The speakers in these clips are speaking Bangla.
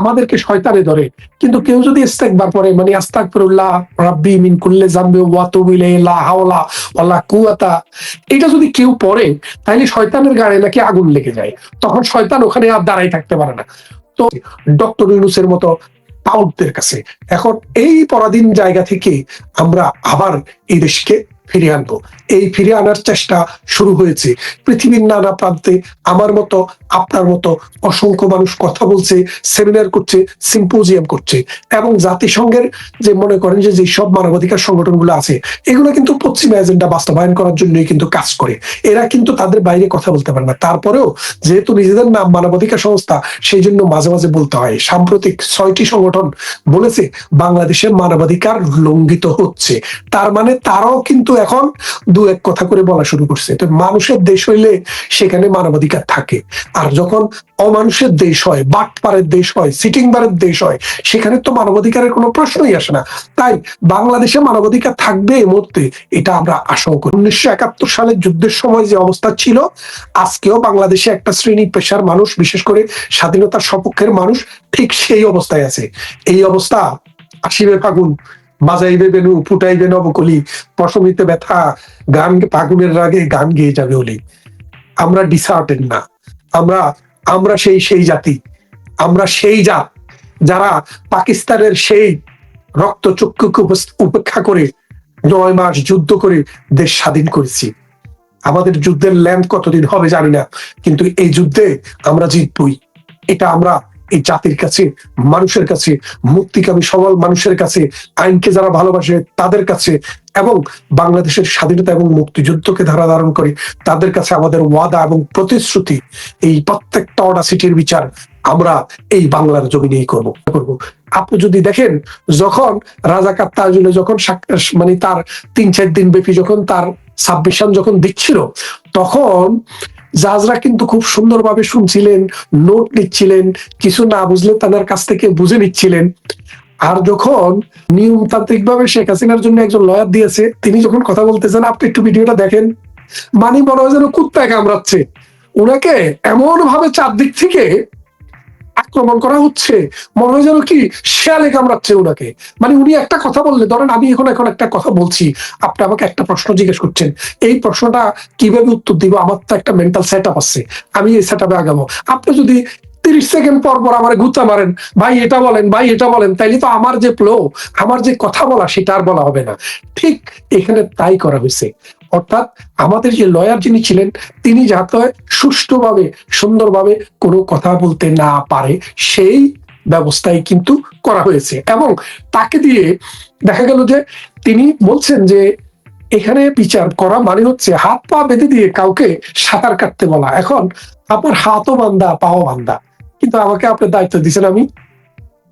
আমাদেরকে শয়তানে ধরে। কিন্তু কেউ যদি ইস্তেকবার পরে মানে আস্তাগফিরুল্লাহ, রাব্বি মিন কুল্লি জামবি লা হাওলা কুওয়াতা। এটা যদি কেউ পড়ে তাহলে শয়তানের গায়ে নাকি আগুন লেগে যায়। তখন শয়তান ওখানে আর দাঁড়াই থাকতে পারে না। তো ডক্টর ইউনুসের মতো তাউটদের কাছে, এখন এই পরাধীন জায়গা থেকে আমরা আবার এই দেশকে ফিরিয়ে আনব। এই ফিরে আনার চেষ্টা শুরু হয়েছে। পৃথিবীর নানা প্রান্তে আমার মতো, আপনার মতো অসংখ্য মানুষ কথা বলছে সেমিনার করছে সিম্পোজিয়াম করছে এবং জাতিসংঘের যে মনে করেন যে যেসব মানবাধিকার সংগঠনগুলো আছে, এগুলো কিন্তু পশ্চিমা এজেন্ডা বাস্তবায়ন করার জন্যই কিন্তু কাজ করে। এরা কিন্তু তাদের বাইরে কথা বলতে পারে না। তারপরেও যেহেতু নিজেদের নাম মানবাধিকার সংস্থা, সেই জন্য মাঝে মাঝে বলতে হয়, সাম্প্রতিক ছয়টি সংগঠন বলেছে বাংলাদেশের মানবাধিকার লঙ্ঘিত হচ্ছে। তার মানে তারাও কিন্তু এখন দু এক কথা করে বলা শুরু করছে। তো মানুষের দেশ হইলে সেখানে মানবাধিকার থাকে। আর যখন অমানুষের দেশ হয় বাটপাড়ের দেশ হয় সিটিং বারের দেশ হয়, সেখানে তো মানবাধিকারের কোনো প্রশ্নই আসে না। তাই বাংলাদেশে মানবাধিকার থাকবে এই মুহূর্তে, এটা আমরা আশঙ্কা উনিশশো একাত্তর সালের যুদ্ধের সময় যে অবস্থা ছিল, আজকেও বাংলাদেশে একটা শ্রেণি পেশার মানুষ, বিশেষ করে স্বাধীনতার সপক্ষের মানুষ, ঠিক সেই অবস্থায় আছে। এই অবস্থা আসিবে ফাগুন বাজাইবে বেনু, ফুটাইবে নবকলি, পশমিতে ব্যথা, গান ফাগুনের রাগে গান গেয়ে যাবে ওলি আমরা ডিসার্টেন না। আমরা আমরা সেই সেই জাতি। আমরা সেই জাত যারা পাকিস্তানের সেই রক্ত চক্ষুকে উপেক্ষা করে নয় মাস যুদ্ধ করে দেশ স্বাধীন করেছি। আমাদের যুদ্ধের ল্যান্ড কতদিন হবে জানি না, কিন্তু এই যুদ্ধে আমরা জিতবই। এটা আমরা এই জাতির কাছে, মানুষের কাছে, মুক্তিকামী সবল মানুষের কাছে, আইনকে যারা ভালোবাসে তাদের কাছে এবং বাংলাদেশের স্বাধীনতা এবং মুক্তিযুদ্ধকে ধারা ধারণ করে তাদের কাছে আমাদের ওয়াদা এবং প্রতিশ্রুতি, এই প্রত্যেকটা অডাসিটির বিচার আমরা এই বাংলার জমিনেই করব করব। আপনি যদি দেখেন, যখন রাজাকার তাজুলে যখন মানে তার তিন চার দিন ব্যাপী যখন তার সাবমিশন যখন দিচ্ছিল, তখন জাজরা কিন্তু খুব সুন্দরভাবে শুনছিলেন নোট নিচ্ছিলেন, কিছু না বুঝলে তাদের কাছ থেকে বুঝে নিচ্ছিলেন। আর যখন নিয়মতান্ত্রিক ভাবে শেখ হাসিনার জন্য একজন লয়ার দিয়েছে, তিনি যখন কথা বলতেছেন, আপনি একটু ভিডিওটা দেখেন, মানি মনে হয় যেন কুত্তায় কামড়াচ্ছে। ওনাকে এমন ভাবে চারদিক থেকে আক্রমণ করা হচ্ছে। মনে হয় যেন কি? শেয়ালে কামড়াচ্ছে ওনাকে মানে উনি একটা কথা বললে, ধরেন আমি এখন এখন একটা কথা বলছি। আপনি আমাকে একটা প্রশ্ন জিজ্ঞেস করছেন। এই প্রশ্নটা কীভাবে উত্তর দিব? আমার তো একটা মেন্টাল সেট আপ আছে। আমি এই সেট আপে আগাবো। আপনি যদি তিরিশ সেকেন্ড পর পর আমার গুতা মারেন, ভাই, এটা বলেন, ভাই, এটা বলেন, তাইলে তো আমার যে ফ্লো আমার যে কথা বলা, সেটা আর বলা হবে না। ঠিক এখানে তাই করা হয়েছে। অর্থাৎ আমাদের যে লয়ার যিনি ছিলেন, তিনি যাতে সুষ্ঠুভাবে, সুন্দরভাবে কোনো কথা বলতে না পারে, সেই ব্যবস্থাই কিন্তু করা হয়েছে। এবং তাকে দিয়ে দেখা গেল যে তিনি বলছেন যে, এখানে বিচার করা মানে হচ্ছে হাত পা বেঁধে দিয়ে কাউকে সাঁতার কাটতে বলা। এখন আমার হাতও বান্দা, পাও বান্দা। কিন্তু আমাকে আপনার দায়িত্ব দিচ্ছেন আমি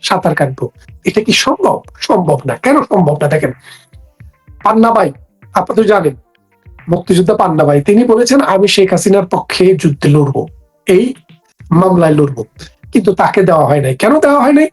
সাঁতার কাটবো। এটা কি সম্ভব? সম্ভব না। কেন সম্ভব না? দেখেন, পান্না ভাই আপনি তো জানেন মুক্তিযোদ্ধা পান্না ভাই। তিনি বলেছেন, আমি শেখ হাসিনার পক্ষে যুদ্ধে লড়বো। এই মামলায় লড়বো। কিন্তু তাকে দেওয়া হয় নাই। কেন দেওয়া হয় নাই?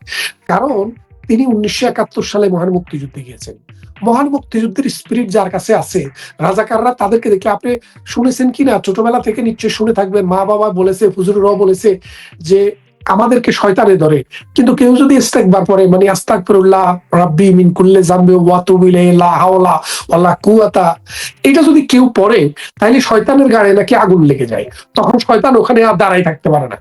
কারণ তিনি উনিশশো একাত্তর সালে মহান মুক্তিযুদ্ধে গিয়েছেন। মহান মুক্তিযুদ্ধের স্পিরিট যার কাছে আছে, রাজাকাররা তাদেরকে দেখে, আপনি শুনেছেন কিনা ছোটবেলা থেকে নিশ্চয়ই শুনে থাকবেন। মা বাবা বলেছে, হুজুররাও বলেছে যে আমাদেরকে শয়তানে ধরে। কিন্তু কেউ যদি ইস্তেকবার পরে মানে আস্তাগফিরুল্লাহ, রাব্বি মিন কুল্লে জাম্বে ওয়া তুবু ইলাইহি, লা হাওলা ওয়ালা কুয়াতা এটা যদি কেউ পড়ে তাহলে শয়তানের গায়ে নাকি আগুন লেগে যায়। তখন শয়তান ওখানে আর দাঁড়াই থাকতে পারে না।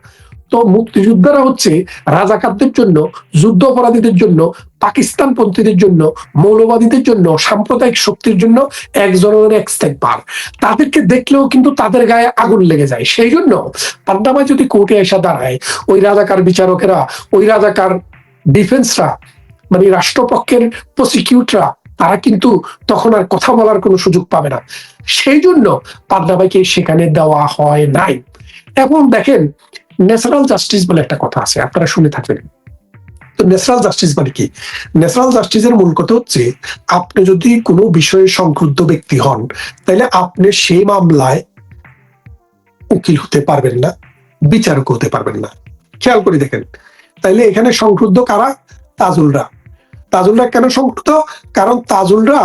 তো মুক্তিযোদ্ধারা হচ্ছে রাজাকারদের জন্য যুদ্ধ অপরাধীদের জন্য পাকিস্তান পন্থীদের জন্য, মৌলবাদীদের জন্য, সাম্প্রদায়িক শক্তির জন্য এক জনের এক স্টেপ পার তাদেরকে দেখলেও কিন্তু তাদের গায়ে আগুন লেগে যায়। সেই জন্য পান্ডামা যদি কোর্টে এসে দাঁড়ায়, ওই রাজাকার বিচারকেরা, ওই রাজাকার ডিফেন্সরা মানে রাষ্ট্রপক্ষের প্রসিকিউটরা তারা কিন্তু তখন আর কথা বলার কোনো সুযোগ পাবে না। সেই জন্য পান্ডাবাইকে সেখানে দেওয়া হয় নাই। এবং দেখেন ন্যাচারাল জাস্টিস বলে একটা কথা আছে, আপনারা শুনে থাকবেন। তো ন্যাচারাল জাস্টিস মানে কি? ন্যাচারাল জাস্টিসের মূল কথা হচ্ছে, আপনি যদি কোনো বিষয়ে সংক্রুদ্ধ ব্যক্তি হন, তাহলে আপনি সেই মামলায় উকিল হতে পারবেন না বিচারক হতে পারবেন না। খেয়াল করে দেখেন। তাইলে এখানে সংক্রুদ্ধ কারা? তাজুলরা। তাজুলরা কেন সংক্রুদ্ধ কারণ তাজুলরা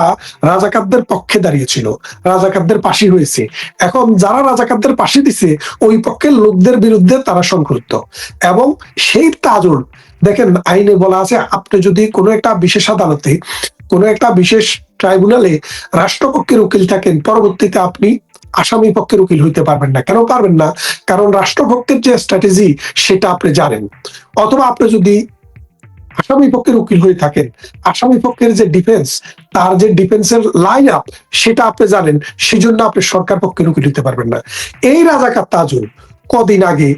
রাজাকারদের পক্ষে দাঁড়িয়েছিল, রাজাকারদের পাশে হয়েছে। এখন যারা রাজাকারদের পাশে দিছে, ওই পক্ষের লোকদের বিরুদ্ধে তারা সংক্রুদ্ধ এবং সেই তাজুল, দেখেন আইনে বলা আছে, আপনি যদি কোনো একটা বিশেষ আদালতে, কোনো একটা বিশেষ ট্রাইব্যুনালে রাষ্ট্রপক্ষের উকিল থাকেন, পরবর্তীতে আপনি আসামি পক্ষের উকিল হইতে পারবেন না। কেন পারবেন না? কারণ রাষ্ট্রপক্ষের যে স্ট্র্যাটেজি, সেটা আপনি জানেন। অথবা আপনি যদি আসামি পক্ষের উকিল হয়ে থাকেন। আসামি পক্ষের যে ডিফেন্স তার যে ডিফেন্সের লাইন আপ সেটা আপনি জানেন, সেজন্য আপনি সরকার পক্ষের উকিল হতে পারবেন না। এই রাজাকার তাজুল কদিন আগে,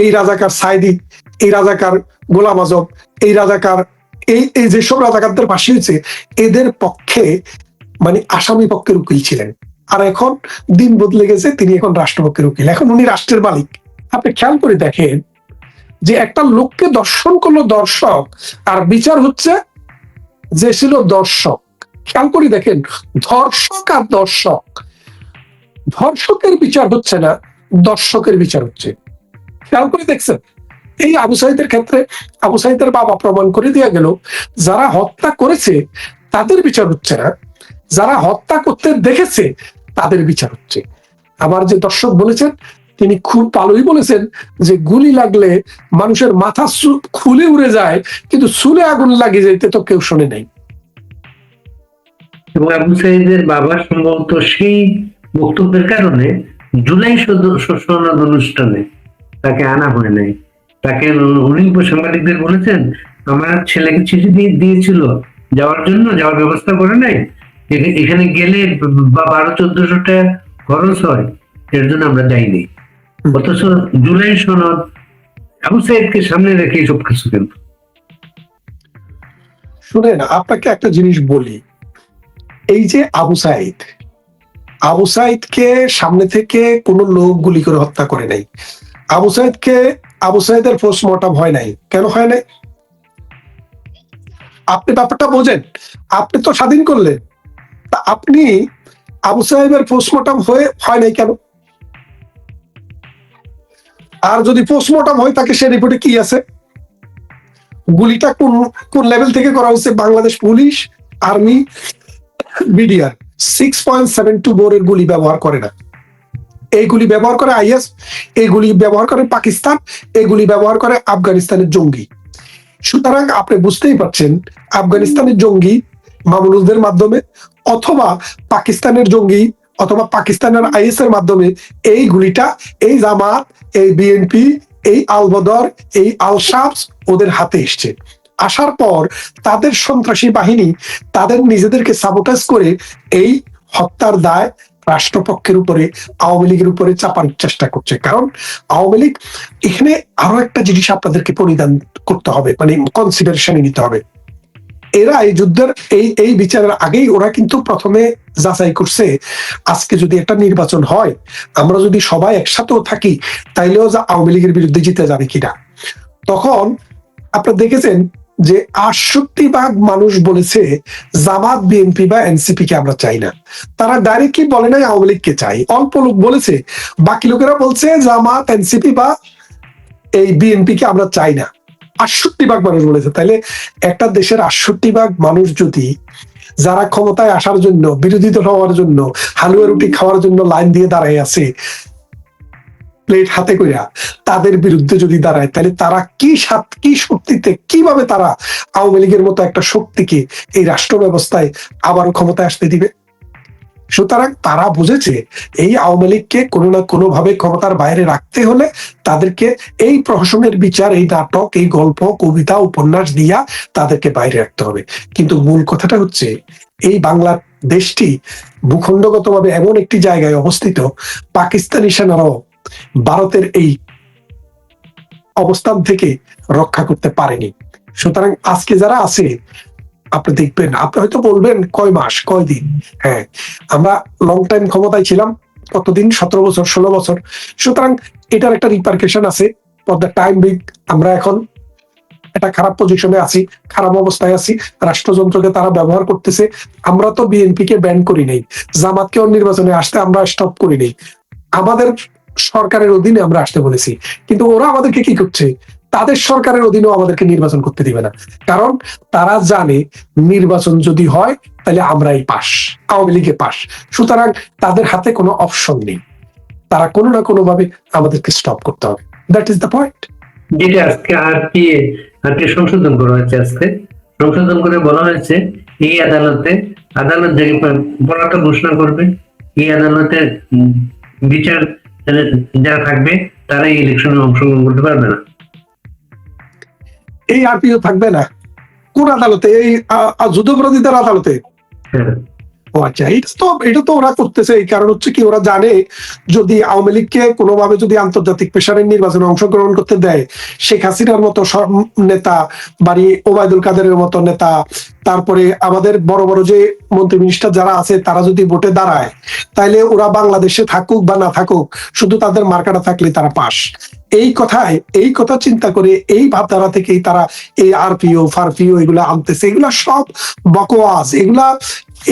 এই রাজাকার সাইদি, এই রাজাকার গোলাম আজম, এই রাজাকার, এই এই যেসব রাজাকারদের ফাঁসি হয়েছে, এদের পক্ষে মানে আসামি পক্ষের উকিল ছিলেন। আর এখন দিন বদলে গেছে, তিনি এখন রাষ্ট্রপক্ষের উকিল। এখন উনি রাষ্ট্রের মালিক। আপনি খেয়াল করে দেখেন যে একটা লোককে দর্শন করল দর্শক, আর বিচার হচ্ছে যে ছিল দর্শক। খেয়াল করে দেখেন, ধর্ষক আর দর্শক। ধর্ষকের বিচার হচ্ছে না, দর্শকের বিচার হচ্ছে। খেয়াল করে দেখছেন, এই আবু সাইদের ক্ষেত্রে আবু সাইদের বাবা প্রমাণ করে দেওয়া গেল, যারা হত্যা করেছে তাদের বিচার হচ্ছে না, যারা হত্যা করতে দেখেছে তাদের বিচার হচ্ছে। আবার যে দর্শক বলেছেন তিনি খুব ভালোই বলেছেন যে গুলি লাগলে মানুষের মাথা খুলে উড়ে যায়, কিন্তু চুলে আগুন লাগে যেতে তো কেউ শোনে নাই। এবং আবু সাইদের বাবা সম্ভবত সেই বক্তব্যের কারণে জুলাই সদ- অনুষ্ঠানে তাকে আনা হয় নাই। তাকে উনি সাংবাদিকদের বলেছেন, আমার ছেলেকে চিঠি দিয়ে দিয়েছিল, যাওয়ার জন্য যাওয়ার ব্যবস্থা করে নাই। এখা- এখানে গেলে বা বারো চোদ্দশোটা খরচ হয়, এর জন্য আমরা যাইনি। অথচ জুলাই সনদ আবু সাইদকে সামনে রেখে কিন্তু। শুনেন, আপনাকে একটা জিনিস বলি। এই যে আবু সাইদ, আবু সাইদকে সামনে থেকে কোনো লোক গুলি করে হত্যা করে নাই। আবু সাইদকে, আবু সাইদের পোস্টমর্টম হয় নাই। কেন হয় নাই? আপনি ব্যাপারটা বোঝেন। আপনি তো স্বাধীন করলেন। তা আপনি আবু সাহেবের পোস্টমর্টম হয়ে হয় নাই কেন? আর যদি পোস্টমর্টম হয়, তাকে সে রিপোর্টে কি আছে? গুলিটা কোন কোন লেভেল থেকে করা হয়েছে? Bangladesh police army BDR six point seven two বোরের গুলি ব্যবহার করে না। এইগুলি ব্যবহার করে আইএস এইগুলি ব্যবহার করে পাকিস্তান এগুলি ব্যবহার করে আফগানিস্তানের জঙ্গি। সুতরাং আপনি বুঝতেই পারছেন, আফগানিস্তানের জঙ্গি মামুনুলদের মাধ্যমে অথবা পাকিস্তানের জঙ্গি অথবা পাকিস্তানের আইএস এর মাধ্যমে এই গুলিটা, এই জামাত, এই বিএনপি এই আলবদর এই আল শাবস ওদের হাতে এসছে। আসার পর তাদের সন্ত্রাসী বাহিনী তাদের নিজেদেরকে সাবোটাজ করে এই হত্যার দায় রাষ্ট্রপক্ষের উপরে, আওয়ামী লীগের উপরে চাপার চেষ্টা করছে। কারণ আওয়ামী লীগ, এখানে আরও একটা জিনিস আপনাদেরকে পরিধান করতে হবে মানে কনসিডারেশনে নিতে হবে। এরা এই যুদ্ধের এই এই বিচারের আগেই ওরা কিন্তু প্রথমে যাচাই করছে, আজকে যদি একটা নির্বাচন হয়, আমরা যদি সবাই একসাথেও থাকি, তাইলেও যা আওয়ামী লীগের বিরুদ্ধে জিতে যাবে কিনা? তখন আপনারা দেখেছেন যে আটষট্টি ভাগ মানুষ বলেছে জামাত, বিএনপি বা এনসিপি কে আমরা চাই না। তারা ডাইরেক্টলি বলে নাই আওয়ামী লীগকে চাই। অল্প লোক বলেছে, বাকি লোকেরা বলছে জামাত, এনসিপি বা এই বিএনপি কে আমরা চাই না। আটষট্টি ভাগ মানুষ বলেছে। তাইলে একটা দেশের আটষট্টি ভাগ মানুষ যদি যারা ক্ষমতায় আসার জন্য বিরোধী দল হওয়ার জন্য, হালুয়া রুটি খাওয়ার জন্য লাইন দিয়ে দাঁড়ায় আছে, প্লেট হাতে কইরা তাদের বিরুদ্ধে যদি দাঁড়ায় তাহলে তারা কি সাত, কি শক্তিতে, কীভাবে তারা আওয়ামী লীগের মতো একটা শক্তিকে এই রাষ্ট্র ব্যবস্থায় আবারও ক্ষমতায় আসতে দিবে? সুতরাং তারা বুঝেছে এই আওয়ামী লীগকে কোনো না কোনোভাবে ক্ষমতার বাইরে রাখতে হলে তাদেরকে এই প্রহসনের বিচার, এই নাটক, এই গল্প, কবিতা, উপন্যাস দিয়া তাদেরকে বাইরে রাখতে হবে। কিন্তু মূল কথাটা হচ্ছে, এই বাংলা দেশটি ভূখণ্ডগতভাবে এমন একটি জায়গায় অবস্থিত, পাকিস্তানি সেনারাও ভারতের এই অবস্থান থেকে রক্ষা করতে পারেনি। সুতরাং আজকে যারা আছে আপনি দেখবেন, আপনি হয়তো বলবেন কয় মাস, কয় দিন? হ্যাঁ আমরা লং টাইম ক্ষমতায় ছিলাম, কতদিন? সতেরো বছর, ষোলো বছর। সুতরাং এটার একটা রিপার্কেশন আছে ফর দ্য টাইম বিগ আমরা এখন একটা খারাপ পজিশনে আছি, খারাপ অবস্থায় আছি, রাষ্ট্রযন্ত্রকে তারা ব্যবহার করতেছে। আমরা তো বিএনপি কে ব্যান করি নাই, জামাতকেও নির্বাচনে আসতে আমরা স্টপ করি নাই। আমাদের সরকারের অধীনে আমরা আসতে বলেছি, কিন্তু ওরা আমাদেরকে কি করছে? তাদের সরকারের অধীনেও আমাদেরকে নির্বাচন করতে দিবে না। কারণ তারা জানে নির্বাচন যদি হয়, তাহলে আমরাই পাস, আওয়ামী লীগে পাস। সুতরাং তাদের হাতে কোনো অপশন নেই। তারা কোনো না কোনো ভাবে আমাদেরকে স্টপ করতে হবে। দ্যাট ইজ দ্য পয়েন্ট যেটা আজকে আর কি সংশোধন করা হয়েছে আজকে? সংশোধন করে বলা হয়েছে, এই আদালতে, আদালত যে ঘোষণা করবে। এই আদালতের বিচার যারা থাকবে তারা এই ইলেকশনে অংশগ্রহণ করতে পারবে না। এই আরপিও থাকবে না। কোন আদালতে? এই যুদ্ধপরাধীদের আদালতে? হ্যাঁ। ও আচ্ছা এটা তো এটা তো ওরা করতেছে। এই কারণ হচ্ছে কি ওরা জানে যদি আওয়ামী লীগকে কোনোভাবে যদি আন্তর্জাতিক পেশারের নির্বাচনে অংশগ্রহণ করতে দেয় শেখ হাসিনার মতো নেতা বাড়ি ওবায়দুল কাদেরের মতো নেতা তারপরে আমাদের বড় বড় যে মন্ত্রী মিনিস্টার যারা আছে তারা যদি ভোটে দাঁড়ায় তাইলে ওরা বাংলাদেশে থাকুক বা না থাকুক শুধু তাদের মার্কাটা থাকলে তারা পাস। এই কথায়, এই কথা চিন্তা করে, এই ভাবধারা থেকেই তারা এই আরপিও, ফারপিও এগুলা আনতেছে। এগুলা সব বকওয়াজ। এগুলা,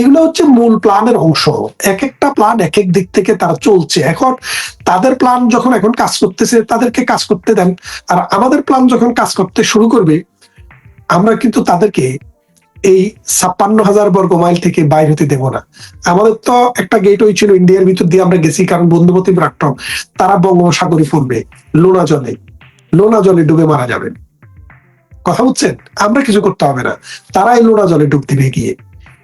এগুলো হচ্ছে মূল প্ল্যানের অংশ। এক একটা প্ল্যান এক এক দিক থেকে তারা চলছে। এখন তাদের প্ল্যান যখন এখন কাজ করতেছে, তাদেরকে কাজ করতে দেন। আর আমাদের প্ল্যান যখন কাজ করতে শুরু করবে, আমরা কিন্তু তাদেরকে এই ছাপ্পান্ন হাজার বর্গ মাইল থেকে বাইর হতে দেব না। আমাদের তো একটা গেট হয়েছিল ইন্ডিয়ার ভিতর দিয়ে আমরা গেছি, কারণ বন্ধুমতি রাষ্ট্র তারা বঙ্গোপসাগরে পড়বে লোনা জলে লোনা জলে ডুবে মারা যাবেন। কথা বুঝছেন? আমরা কিছু করতে হবে না। তারাই লোনা জলে ডুব দিবে গিয়ে।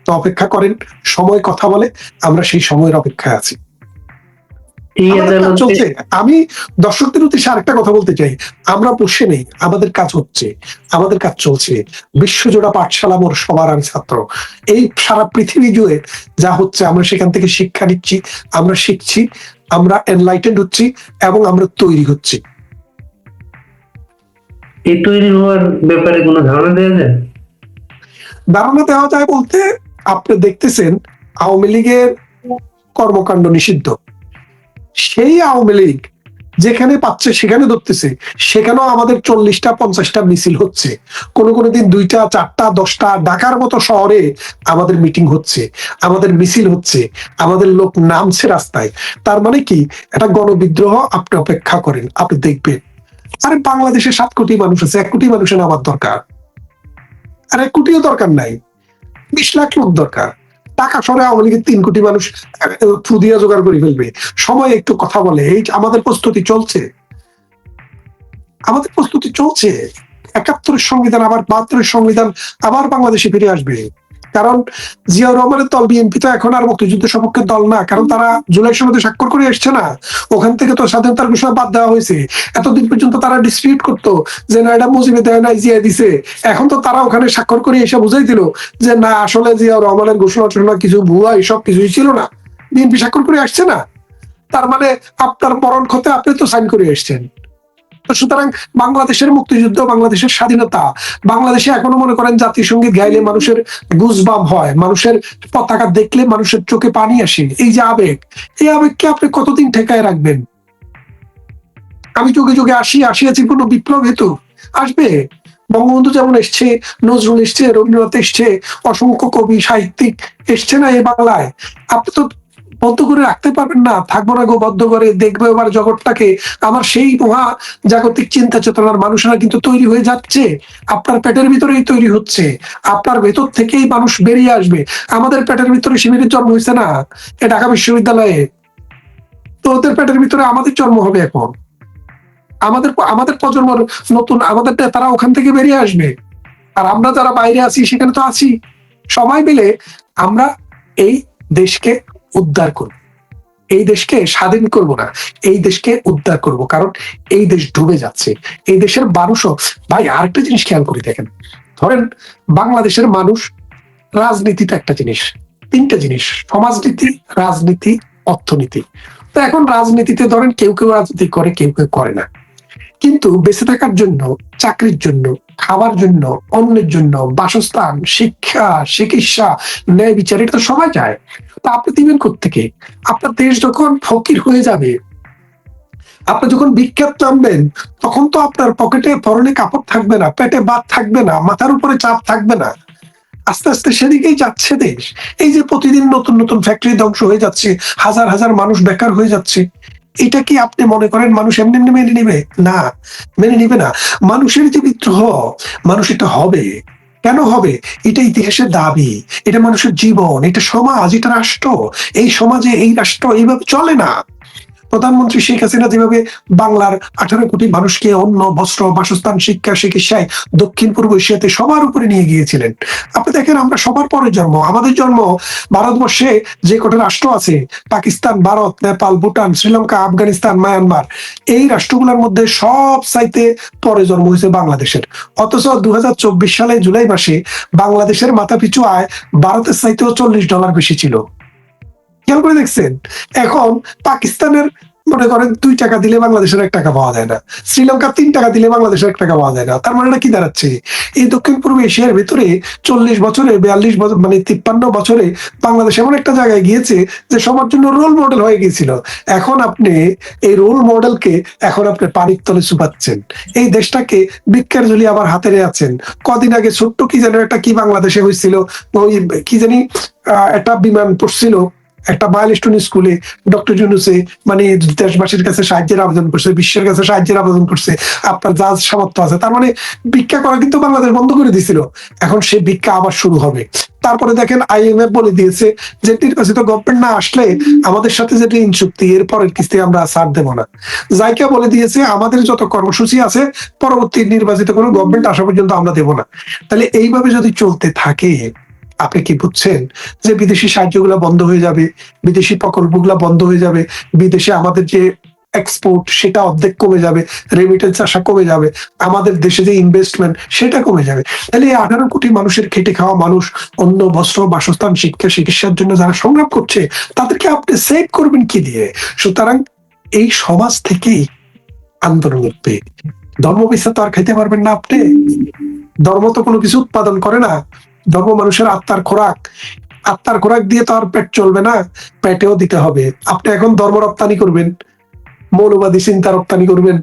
তো অপেক্ষা করেন, সময় কথা বলে, আমরা সেই সময়ের অপেক্ষায় আছি। চলছে। আমি দর্শকদের উদ্দেশ্যে আরেকটা কথা বলতে চাই। আমরা বসে নেই আমাদের কাজ হচ্ছে আমাদের কাজ চলছে। বিশ্বজোড়া পাঠশালা মোর সবার আমি ছাত্র। এই সারা পৃথিবী জুড়ে যা হচ্ছে আমরা সেখান থেকে শিক্ষা নিচ্ছি আমরা শিখছি আমরা এনলাইটেন্ড হচ্ছি এবং আমরা তৈরি হচ্ছি। এই তৈরি হওয়ার ব্যাপারে কোনো ধারণা দেওয়া যায়? ধারণা দেওয়া যায় বলতে আপনি দেখতেছেন আওয়ামী লীগের কর্মকাণ্ড নিষিদ্ধ। সেই আওয়ামী লীগ যেখানে পাচ্ছে, সেখানে ধরতেছে। সেখানেও আমাদের চল্লিশটা, পঞ্চাশটা মিছিল হচ্ছে। কোন কোনো দিন দুইটা, চারটা, দশটা ঢাকার মতো শহরে আমাদের মিটিং হচ্ছে, আমাদের মিছিল হচ্ছে, আমাদের লোক নামছে রাস্তায়। তার মানে কি? একটা গণবিদ্রোহ আপনি অপেক্ষা করেন, আপনি দেখবেন। আরে বাংলাদেশে সাত কোটি মানুষ আছে, এক কোটি মানুষের আমার দরকার। আর এক কোটিও দরকার নাই, বিশ লাখ লোক দরকার। টাকা সরে আওয়ামী লীগের তিন কোটি মানুষ থ্রু দিয়ে জোগাড় করে ফেলবে। সময় একটু কথা বলে, এই আমাদের প্রস্তুতি চলছে। আমাদের প্রস্তুতি চলছে। একাত্তরের সংবিধান আবার, বাহাত্তরের সংবিধান আবার বাংলাদেশে ফিরে আসবে। কারণ জিয়াউর রহমানের দল বিএনপি তো এখন আর মুক্তিযুদ্ধের সপক্ষের দল না, কারণ তারা জুলাই সনদে স্বাক্ষর করে এসছে না। ওখান থেকে তো স্বাধীনতার ঘোষণা বাদ দেওয়া হয়েছে। এতদিন পর্যন্ত তারা ডিসপিউট করতো যে না, এটা মুজিবে দেয় নাই জিয়া দিছে। এখন তো তারা ওখানে স্বাক্ষর করে এসে বুঝাই দিল যে না, আসলে জিয়াউর রহমানের ঘোষণা টষণা কিছু ভুয়া, এসব কিছুই ছিল না। বিএনপি স্বাক্ষর করে আসছে না। তার মানে আপনার মরণ ক্ষতে আপনি তো সাইন করে এসছেন। তো সুতরাং বাংলাদেশের মুক্তিযুদ্ধ বাংলাদেশের স্বাধীনতা বাংলাদেশে এখনও মনে করেন জাতীয় গাইলে মানুষের গুজবাম হয় মানুষের পতাকা দেখলে মানুষের চোখে পানি আসে। এই যে আবেগ এই আবেগকে আপনি কতদিন ঠেকায় রাখবেন? আমি যুগে যুগে আসি আসিয়াছি কোনো বিপ্লব হেতু? আসবে। বঙ্গবন্ধু যেমন এসছে নজরুল এসছে রবীন্দ্রনাথ এসছে অসংখ্য কবি সাহিত্যিক এসছে না এ বাংলায়? আপনি তো বদ্ধ করে রাখতে পারবেন না। থাকব না গো বদ্ধ করে, দেখবে এবার জগৎটাকে। আমার সেই মহা জাগতিক চিন্তা চেতনার মানুষেরা কিন্তু তৈরি হয়ে যাচ্ছে। আপনার পেটের ভিতরেই তৈরি হচ্ছে। আপনার ভেতর থেকেই মানুষ বেরিয়ে আসবে। আমাদের পেটের ভিতরে শিবিরের জন্ম হয়েছে না? এ ঢাকা বিশ্ববিদ্যালয়ে। তো ওদের পেটের ভিতরে আমাদের জন্ম হবে এখন। আমাদের আমাদের প্রজন্ম নতুন, আমাদের তারা ওখান থেকে বেরিয়ে আসবে। আর আমরা যারা বাইরে আছি, সেখানে তো আছি। সবাই মিলে আমরা এই দেশকে উদ্ধার করব। এই দেশকে স্বাধীন করব না, এই দেশকে উদ্ধার করব, কারণ এই দেশ ডুবে যাচ্ছে, এই দেশের মানুষও, ভাই, আরেকটা জিনিস খেয়াল করি দেখেন, ধরেন বাংলাদেশের মানুষ রাজনীতি তো একটা জিনিস, তিনটা জিনিস, সমাজনীতি, রাজনীতি, অর্থনীতি। তো এখন রাজনীতিতে ধরেন কেউ কেউ রাজনীতি করে, কেউ কেউ করে না। কিন্তু বেঁচে থাকার জন্য, চাকরির জন্য খাওয়ার জন্য, অন্যের জন্য, বাসস্থান, শিক্ষা, চিকিৎসা, ন্যায় বিচার, এটা সবাই চায়। তা আপনি দিবেন থেকে আপনার দেশ যখন ফকির হয়ে যাবে, আপনি যখন বিখ্যাত নামবেন তখন তো আপনার পকেটে পরনে কাপড় থাকবে না, পেটে বাদ থাকবে না, মাথার উপরে চাপ থাকবে না। আস্তে আস্তে সেদিকেই যাচ্ছে দেশ। এই যে প্রতিদিন নতুন নতুন ফ্যাক্টরি ধ্বংস হয়ে যাচ্ছে, হাজার হাজার মানুষ বেকার হয়ে যাচ্ছে। এটা কি আপনি মনে করেন মানুষ এমনি এমনি মেনে নিবে? না, মেনে নিবে না। মানুষের যে বিদ্রোহ, মানুষ এটা হবে। কেন হবে? এটা ইতিহাসের দাবি। এটা মানুষের জীবন। এটা সমাজ। এটা রাষ্ট্র। এই সমাজে এই রাষ্ট্র এইভাবে চলে না। প্রধানমন্ত্রী শেখ হাসিনা যেভাবে বাংলার আঠারো কোটি মানুষকে অন্ন, বস্ত্র, বাসস্থান, শিক্ষা, চিকিৎসায় দক্ষিণ পূর্ব এশিয়াতে সবার উপরে নিয়ে গিয়েছিলেন। আপনি দেখেন, আমরা সবার পরে জন্ম, আমাদের জন্ম ভারতবর্ষে যে কটা রাষ্ট্র আছে, পাকিস্তান, ভারত, নেপাল, ভুটান, শ্রীলঙ্কা, আফগানিস্তান, মায়ানমার, এই রাষ্ট্রগুলোর মধ্যে সব চাইতে পরে জন্ম হয়েছে বাংলাদেশের। অথচ দু হাজার চব্বিশ সালে জুলাই মাসে বাংলাদেশের মাথা পিছু আয় ভারতের চাইতেও চল্লিশ ডলার বেশি ছিল। খেয়াল করে দেখছেন? এখন পাকিস্তানের, মনে করেন, দুই টাকা দিলে বাংলাদেশের এক টাকা পাওয়া যায় না। শ্রীলঙ্কা তিন টাকা দিলে বাংলাদেশের এক টাকা পাওয়া যায় না। তার মানে কি দাঁড়াচ্ছে? এই দক্ষিণ পূর্ব এশিয়ার ভিতরে চল্লিশ বছরে, বিয়াল্লিশ বছর মানে তিপ্পান্ন বছরে বাংলাদেশ এমন একটা জায়গায় গিয়েছে যে সবার জন্য রোল মডেল হয়ে গিয়েছিল। এখন আপনি এই রোল মডেলকে এখন আপনি পানির তলে চুপাচ্ছেন। এই দেশটাকে বিজ্ঞার জলি আবার হাতে আছেন, কদিন আগে ছোট্ট কি যেন একটা কি বাংলাদেশে হয়েছিল, ওই কি জানি একটা বিমান পড়ছিল একটা মাইলস্টোন স্কুলে ডক্টর জুনুসে মানে দেশবাসীর কাছে সাহায্যের আবেদন করছে, বিশ্বের কাছে সাহায্যের আবেদন করছে, আপনার যা সামর্থ্য আছে। তার মানে ভিক্ষা করা কিন্তু বাংলাদেশ বন্ধ করে দিছিল। এখন সে ভিক্ষা আবার শুরু হবে। তারপরে দেখেন আইএমএফ বলে দিয়েছে যে নির্বাচিত গভর্নমেন্ট না আসলে আমাদের সাথে যে ঋণ চুক্তি এর পরের কিস্তি আমরা ছাড় দেব না। জাইকা বলে দিয়েছে, আমাদের যত কর্মসূচি আছে, পরবর্তী নির্বাচিত কোনো গভর্নমেন্ট আসা পর্যন্ত আমরা দেব না। তাহলে এইভাবে যদি চলতে থাকে আপনি কি বুঝছেন যে বিদেশি সাহায্যগুলো বন্ধ হয়ে যাবে, বিদেশি প্রকল্পগুলো বন্ধ হয়ে যাবে, বিদেশে আমাদের যে এক্সপোর্ট সেটা অর্ধেক কমে যাবে রেমিটেন্স আসা কমে যাবে, আমাদের দেশে যে ইনভেস্টমেন্ট সেটা কমে যাবে। তাহলে এই আঠারো কোটি মানুষের খেটে খাওয়া মানুষ অন্য বস্ত্র, বাসস্থান, শিক্ষা, চিকিৎসার জন্য যারা সংগ্রাম করছে, তাদেরকে আপনি সেভ করবেন কি দিয়ে? সুতরাং এই সমাজ থেকেই আন্দোলন উঠবে। ধর্ম বিচার তো আর খাইতে পারবেন না আপনি। ধর্ম তো কোনো কিছু উৎপাদন করে না। ধর্ম মানুষের আত্মার খোরাক। আত্মার খোরাক দিয়ে তো আর পেট চলবে না, পেটেও দিতে হবে। আপনি এখন ধর্ম রপ্তানি করবেন, মৌলবাদী চিন্তা রপ্তানি করবেন,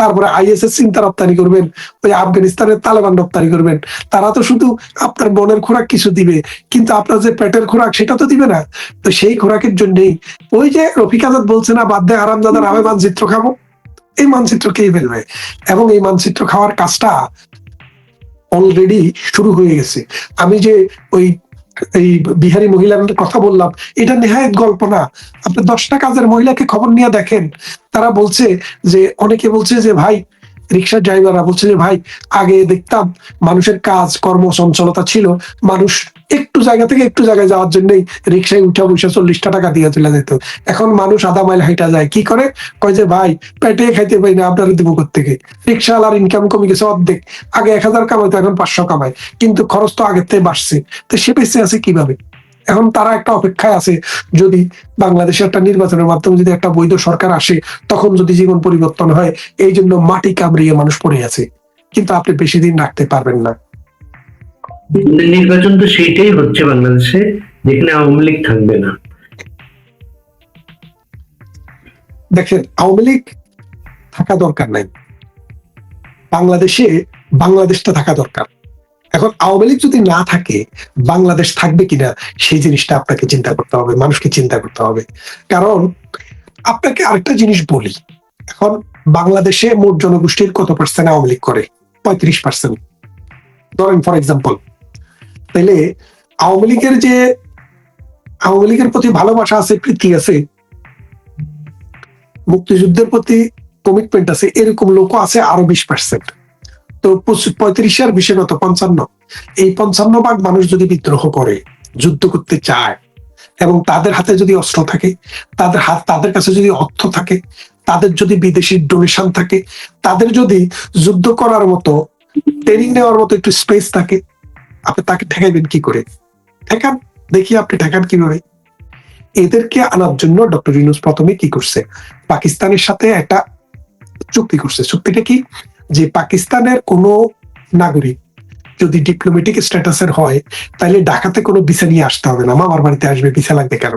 তারপরে আইএসএস চিন্তা রপ্তানি করবেন, ওই আফগানিস্তানের তালেবান রপ্তানি করবেন। তারা তো শুধু আপনার মনের খোরাক কিছু দিবে, কিন্তু আপনার যে পেটের খোরাক সেটা তো দিবে না। তো সেই খোরাকের জন্যেই ওই যে রফিক আজাদ বলছে না, বাদ দে আরামদাদার আমি মানচিত্র খাব, এই মানচিত্র খেয়ে ফেলবে? এবং এই মানচিত্র খাওয়ার কাজটা অলরেডি শুরু হয়ে গেছে। আমি যে ওই, এই বিহারি মহিলার কথা বললাম, এটা নেহায়ত গল্প না। আপনি দশটা কাজের মহিলাকে খবর নিয়ে দেখেন। তারা বলছে যে, অনেকে বলছে যে, ভাই রিক্সা ড্রাইভাররা বলছে যে ভাই, আগে দেখতাম মানুষের কাজ, কর্ম, চঞ্চলতা ছিল। মানুষ একটু জায়গা থেকে একটু জায়গায় যাওয়ার জন্যই রিক্সায় উঠা বসে চল্লিশটা টাকা দিয়ে চলে যেত। এখন মানুষ আধা মাইল হাইটা যায়। কি করে? কয় যে, ভাই, পেটে খাইতে পাই না, আপনারা দিব থেকে রিক্সাওয়ালার ইনকাম কমে গেছে অর্ধেক। আগে এক হাজার কামাইতো, এখন পাঁচশো কামায়। কিন্তু খরচ তো আগের থেকে বাড়ছে। তো সে বেঁচে আছে কীভাবে? এখন তারা একটা অপেক্ষায় আছে যদি বাংলাদেশে একটা নির্বাচনের মাধ্যমে যদি একটা বৈধ সরকার আসে তখন যদি জীবন পরিবর্তন হয় এই জন্য মাটি কামড়িয়ে মানুষ পড়ে আছে। কিন্তু আপনি বেশি দিন রাখতে পারবেন না। নির্বাচন তো সেইটাই হচ্ছে বাংলাদেশে যেখানে আওয়ামী লীগ থাকবে না। দেখেন আওয়ামী লীগ থাকা দরকার নাই। বাংলাদেশে বাংলাদেশটা থাকা দরকার। এখন আওয়ামী লীগ যদি না থাকে, বাংলাদেশ থাকবে কিনা, সেই জিনিসটা আপনাকে চিন্তা করতে হবে, মানুষকে চিন্তা করতে হবে। কারণ আপনাকে আরেকটা জিনিস বলি, এখন বাংলাদেশে মোট জনগোষ্ঠীর কত পার্সেন্ট আওয়ামী লীগ করে? পঁয়ত্রিশ পার্সেন্ট ধরেন ফর এক্সাম্পল তাইলে আওয়ামী লীগের যে, আওয়ামী লীগের প্রতি ভালোবাসা আছে, প্রীতি আছে, মুক্তিযুদ্ধের প্রতি কমিটমেন্ট আছে, এরকম লোক আছে আরও বিশ পার্সেন্ট তো পঁয়ত্রিশ আর বিশে কত পঞ্চান্ন। এই পঞ্চান্ন ভাগ মানুষ যদি বিদ্রোহ করে, যুদ্ধ করতে চায়, এবং তাদের হাতে যদি অস্ত্র থাকে, তাদের হাত, তাদের কাছে যদি অর্থ থাকে, তাদের যদি বিদেশি ডোনেশন থাকে, তাদের যদি যুদ্ধ করার মতো ট্রেনিং নেওয়ার মতো একটু স্পেস থাকে, আপনি তাকে ঠেকাইবেন কি করে? ঠেকান, দেখি আপনি ঠেকান কীভাবে। এদেরকে আনার জন্য ডক্টর ইউনুস প্রথমে কি করছে? পাকিস্তানের সাথে একটা চুক্তি করছে। চুক্তিটা কি? যে পাকিস্তানের কোনো নাগরিক যদি ডিপ্লোমেটিক স্ট্যাটাসের হয়, তাহলে ঢাকাতে কোনো ভিসা নিয়ে আসতে হবে না। মামার বাড়িতে আসবে ভিসা লাগবে কেন?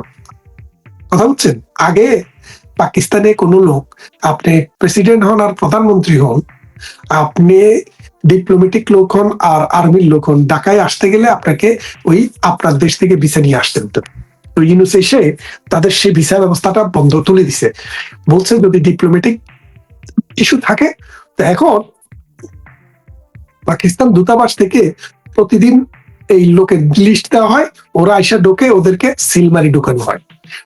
কথা বলছেন আগে পাকিস্তানে কোনো লোক, আপনি প্রেসিডেন্ট হন আর প্রধানমন্ত্রী হন, আপনি ডিপ্লোমেটিক লোক হন আর আর্মির লোক হন, ঢাকায় আসতে গেলে আপনাকে ওই আপনার দেশ থেকে ভিসা নিয়ে আসতে হতো। তো ইউনুস এসে তাদের সেই ভিসা ব্যবস্থাটা বন্ধ তুলে দিছে। বলছে যদি ডিপ্লোমেটিক ইস্যু থাকে এখন পাকিস্তান দূতাবাস থেকে প্রতিদিন এই লোকের লিস্ট দেওয়া হয়, ওরা আইসা ঢোকে ওদেরকে সিলমারি ঢোকানো হয়।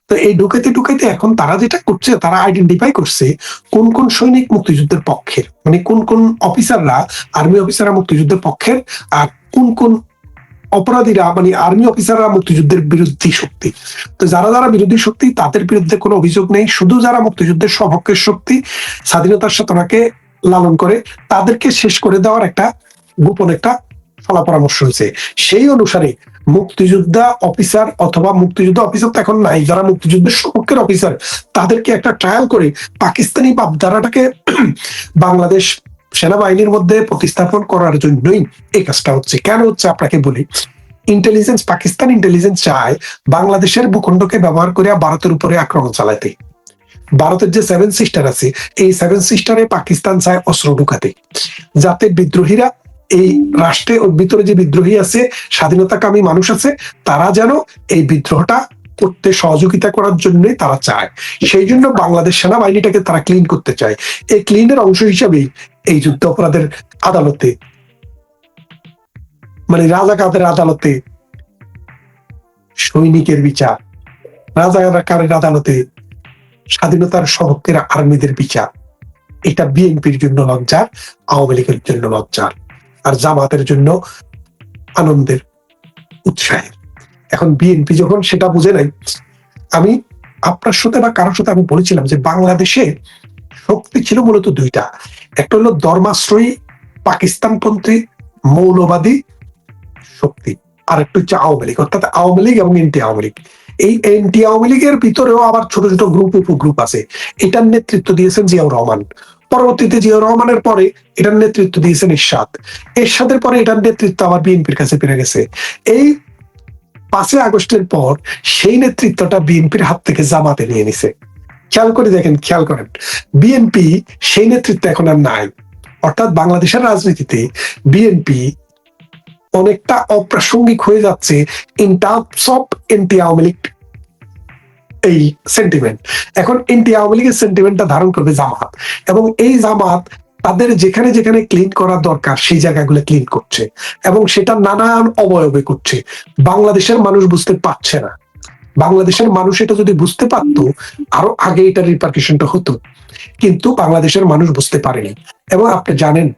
তো এই ঢুকাইতে ঢুকাইতে এখন তারা যেটা করছে, তারা আইডেন্টিফাই করছে কোন কোন সৈনিক মুক্তিযুদ্ধের পক্ষের মানে কোন কোন অফিসাররা আর্মি অফিসাররা মুক্তিযুদ্ধের পক্ষের আর কোন কোন অপরাধীরা মানে আর্মি অফিসাররা মুক্তিযুদ্ধের বিরোধী শক্তি। তো যারা যারা বিরোধী শক্তি, তাদের বিরুদ্ধে কোনো অভিযোগ নেই। শুধু যারা মুক্তিযুদ্ধের সপক্ষের শক্তি, স্বাধীনতার চেতনাকে লালন করে তাদেরকে শেষ করে দেওয়ার একটা গোপন একটা ফলা পরামর্শ হয়েছে সেই অনুসারে মুক্তিযোদ্ধা অফিসার অথবা মুক্তিযুদ্ধ অফিসার তো এখন নাই, যারা মুক্তিযুদ্ধের সপক্ষের অফিসার, তাদেরকে একটা ট্রায়াল করে পাকিস্তানি ভাবধারাটাকে বাংলাদেশ সেনাবাহিনীর মধ্যে প্রতিস্থাপন করার জন্যই এই কাজটা হচ্ছে। কেন হচ্ছে? আপনাকে বলি ইন্টেলিজেন্স পাকিস্তান ইন্টেলিজেন্স চায় বাংলাদেশের ভূখণ্ডকে ব্যবহার করে ভারতের উপরে আক্রমণ চালাতে ভারতের যে সেভেন সিস্টার আছে, এই সেভেন সিস্টারে পাকিস্তান চায় অস্ত্র ঢুকাতে। যাতে বিদ্রোহীরা এই রাষ্ট্রে ওর ভিতরে যে বিদ্রোহী আছে, স্বাধীনতাকামী মানুষ আছে, তারা যেন এই বিদ্রোহটা করতে সহযোগিতা করার জন্যই তারা চায়। সেই জন্য বাংলাদেশ সেনাবাহিনীটাকে তারা ক্লিন করতে চায়। এই ক্লিনের অংশ হিসাবেই এই যুদ্ধ অপরাধের আদালতে মানে রাজাকারদের আদালতে সৈনিকের বিচার রাজাকারের আদালতে স্বাধীনতার সপক্ষের আর্মিদের বিচার। এটা বিএনপির জন্য লজ্জার, আওয়ামী লীগের জন্য লজ্জার আর জামাতের জন্য আনন্দের, উৎসাহের। এখন বিএনপি যখন সেটা বুঝে নাই, আমি আপনার সাথে বা কারোর সাথে আমি বলেছিলাম যে বাংলাদেশে শক্তি ছিল মূলত দুইটা। একটা হলো ধর্মাশ্রয়ী পাকিস্তানপন্থী মৌলবাদী শক্তি আর একটা হচ্ছে আওয়ামী লীগ। অর্থাৎ আওয়ামী লীগ এবং এনটি আওয়ামী লীগ। এই এনটি আওয়ামী লীগের ভিতরেও আবার ছোট ছোট গ্রুপ উপগ্রুপ আছে। এটার নেতৃত্ব দিয়েছেন জিয়াউর রহমান। পরবর্তীতে জিয়াউর রহমানের পরে এটার নেতৃত্ব দিয়েছেন এরশাদ এরশাদের পরে এটার নেতৃত্ব আবার বিএনপির কাছে ফিরে গেছে। এই পাঁচই আগস্টের পর সেই নেতৃত্বটা বিএনপির হাত থেকে জামাতে নিয়ে নিছে। খেয়াল করে দেখেন, খেয়াল করেন। বিএনপি সেই নেতৃত্ব এখন আর নাই। অর্থাৎ বাংলাদেশের রাজনীতিতে বিএনপি অনেকটা অপ্রাসঙ্গিক হয়ে যাচ্ছে in terms of anti Awami League এই সেন্টিমেন্ট এখন এনটি আওয়ামী লীগের সেন্টিমেন্টটা ধারণ করবে জামাত। এবং এই জামাত তাদের যেখানে যেখানে ক্লিন করা দরকার, সেই জায়গাগুলো ক্লিন করছে। এবং সেটা নানান অবয়বে করছে। বাংলাদেশের মানুষ বুঝতে পারছে না। বাংলাদেশের মানুষ এটা যদি বুঝতে পারতো, আরও আগে এটার রিপার্কেশনটা হতো। কিন্তু বাংলাদেশের মানুষ বুঝতে পারেনি। এবং আপনি জানেন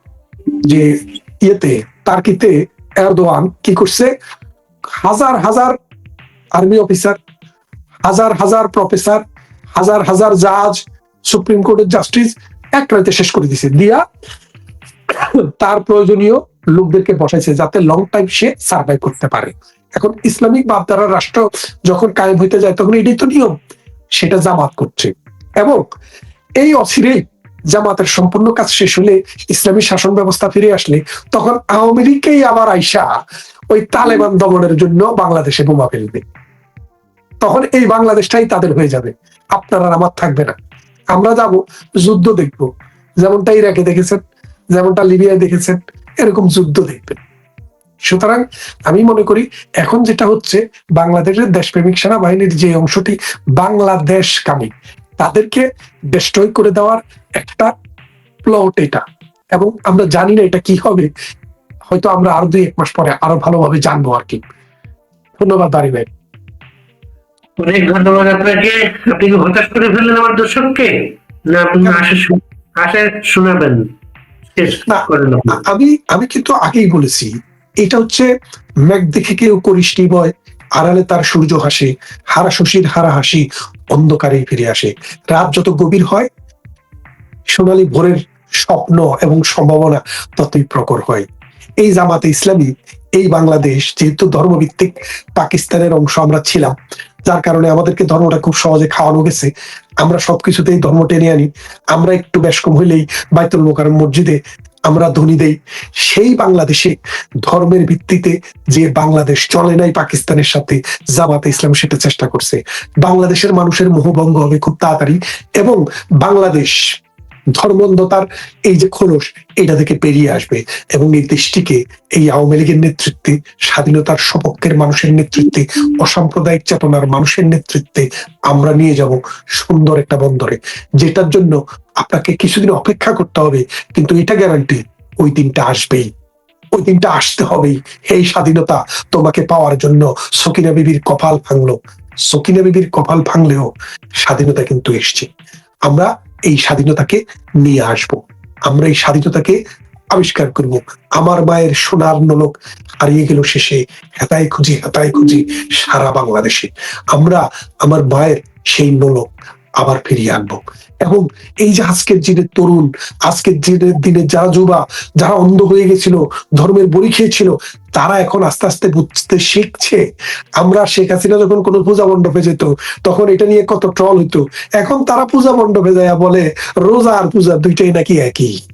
যে ইয়েতে, তার্কিতে এরদোয়ান কি করছে? হাজার হাজার আর্মি অফিসার, হাজার হাজার প্রফেসর, হাজার হাজার জাজ, সুপ্রিম কোর্টের জাস্টিস এক রাতে শেষ করে দিছে। দিয়া তার প্রয়োজনীয় লোকদেরকে বসাইছে যাতে লং টাইম সে সার্ভাইভ করতে পারে। এখন ইসলামিক ভাবধারা রাষ্ট্র যখন কায়েম হইতে যায়, তখন এটাই তো নিয়ম, সেটা জামাত করছে। এবং এই অচিরেই জামাতের সম্পূর্ণ কাজ শেষ হলে ইসলামী শাসন ব্যবস্থা ফিরে আসলে তখন আওয়ামী লীগকেই আবার আইসা ওই তালেবান দমনের জন্য বাংলাদেশে বোমা ফেলবে। তখন এই বাংলাদেশটাই তাদের হয়ে যাবে। আপনার আমার থাকবে না। আমরা যাব, যুদ্ধ দেখব। যেমনটা ইরাকে দেখেছেন, যেমনটা লিবিয়ায় দেখেছেন, এরকম যুদ্ধ দেখবেন। সুতরাং আমি মনে করি, এখন যেটা হচ্ছে, বাংলাদেশের দেশপ্রেমিক সেনাবাহিনীর যে অংশটি বাংলাদেশ কামি, তাদেরকে ডিস্ট্রয় করে দেওয়ার একটা প্লট এটা। এবং আমরা জানি না এটা কি হবে। হয়তো আমরা আরও দুই এক মাস পরে আরও ভালোভাবে জানব আর কি। ধন্যবাদ দাঁড়ি ভাই। অনেক ধন্যবাদ আপনাকে। আপনি কি হতাশ করে ফেললেন আমার দর্শককে? না আপনি আশা শু- শোনাবেন। আমি আমি কিন্তু আগেই বলেছি এটা হচ্ছে মেঘ দেখে কেউ করিসনি বয় আড়ালে তার সূর্য হাসে হারা শশীর হারা হাসি অন্ধকারে ফিরে আসে। রাত যত গভীর হয় সোনালী ভোরের স্বপ্ন এবং সম্ভাবনা ততই প্রকর হয়। এই জামাতে ইসলামী, এই বাংলাদেশ যেহেতু ধর্মভিত্তিক, পাকিস্তানের অংশ আমরা ছিলাম, যার কারণে আমাদেরকে ধর্মটা খুব সহজে খাওয়ানো গেছে। আমরা সবকিছুতেই ধর্ম টেনে আনি। আমরা একটু কম হইলেই বাইতুল মোকারম মসজিদে আমরা ধনী দেই। সেই বাংলাদেশে ধর্মের ভিত্তিতে যে বাংলাদেশ চলে নাই পাকিস্তানের সাথে, জামাতে ইসলাম সেটা চেষ্টা করছে। বাংলাদেশের মানুষের মোহভঙ্গ হবে খুব তাড়াতাড়ি এবং বাংলাদেশ ধর্মন্ধতার এই যে খোলস, এটা থেকে পেরিয়ে আসবে এবং এই দেশটিকে, এই আওয়ামী লীগের নেতৃত্বে, স্বাধীনতার সপক্ষের মানুষের নেতৃত্বে, অসাম্প্রদায়িক চেতনার মানুষের নেতৃত্বে আমরা নিয়ে যাব সুন্দর একটা বন্দরে। যেটার জন্য আপনাকে কিছুদিন অপেক্ষা করতে হবে, কিন্তু এটা গ্যারান্টি ওই দিনটা আসবেই। ওই দিনটা আসতে হবেই। এই স্বাধীনতা তোমাকে পাওয়ার জন্য সকিনা বিবির কপাল ভাঙলো। সকিনা বিবির কপাল ভাঙলেও স্বাধীনতা কিন্তু এসছে। আমরা এই স্বাধীনতাকে নিয়ে আসব। আমরা এই স্বাধীনতাকে আবিষ্কার করব। আমার মায়ের সোনার নলক হারিয়ে গেল শেষে। হেতায় খুঁজি হেতায় খুঁজি সারা বাংলাদেশে। আমরা আমার মায়ের সেই নলক আবার ফিরিয়ে আনব। এবং এই যে আজকের দিনের তরুণ, আজকের দিনের দিনে যারা যুবা, যারা অন্ধ হয়ে গেছিল, ধর্মের বড়ি খেয়েছিল, তারা এখন আস্তে আস্তে বুঝতে শিখছে। আমরা শেখ হাসিনা যখন কোনো পূজা মণ্ডপে যেত, তখন এটা নিয়ে কত ট্রল হইতো। এখন তারা পূজা মণ্ডপে যায় বলে রোজা আর পূজা দুইটাই নাকি একই?